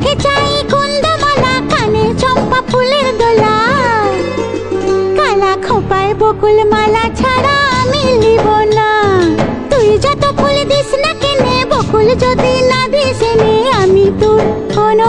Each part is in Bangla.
চোখে চাই কুন্দমালা, কানে চম্পা ফুলের দোলা। কালা খোপায় বকুল মালা ছাড়া আমি নিব না। তুই যত ফুল দিস না কেনে, বকুল যদি না দিস আমি তোর কোনো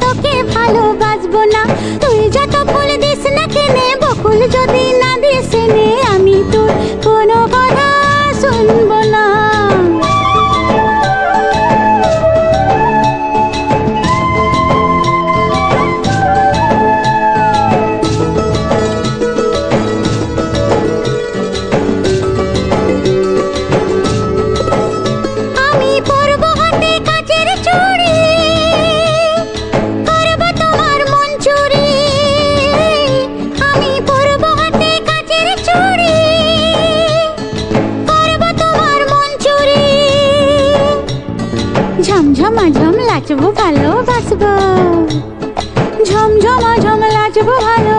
ঝমঝমা ঝম লাচবো ভালোবাসবো ঝমঝম ঝম লাচবো ভালো